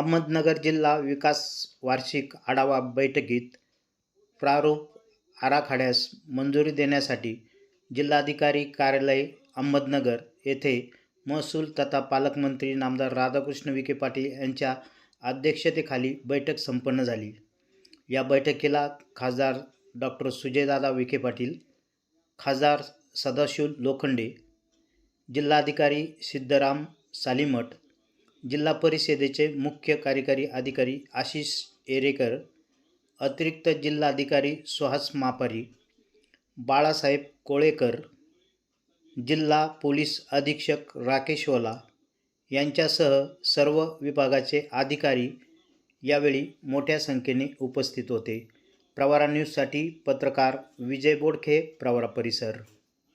अहमदनगर जिल्हा विकास वार्षिक आढावा बैठकीत प्रारूप आराखड्यास मंजुरी देण्यासाठी जिल्हाधिकारी कार्यालय अहमदनगर येथे महसूल तथा पालकमंत्री नामदार राधाकृष्ण विखे पाटील यांच्या अध्यक्षतेखाली बैठक संपन्न झाली. या बैठकीला खासदार डॉक्टर सुजयदादा विखे पाटील खासदार सदाशिव लोखंडे जिल्हाधिकारी सिद्धराम सालीमठ जिल्हा परिषदेचे मुख्य कार्यकारी अधिकारी आशिष एरेकर अतिरिक्त जिल्हाधिकारी सुहास मापारी बाळासाहेब कोळेकर जिल्हा पोलीस अधीक्षक राकेश ओला यांच्यासह सर्व विभागाचे अधिकारी यावेळी मोठ्या संख्येने उपस्थित होते. प्रवारा न्यूजसाठी पत्रकार विजय बोडखे प्रवारा परिसर.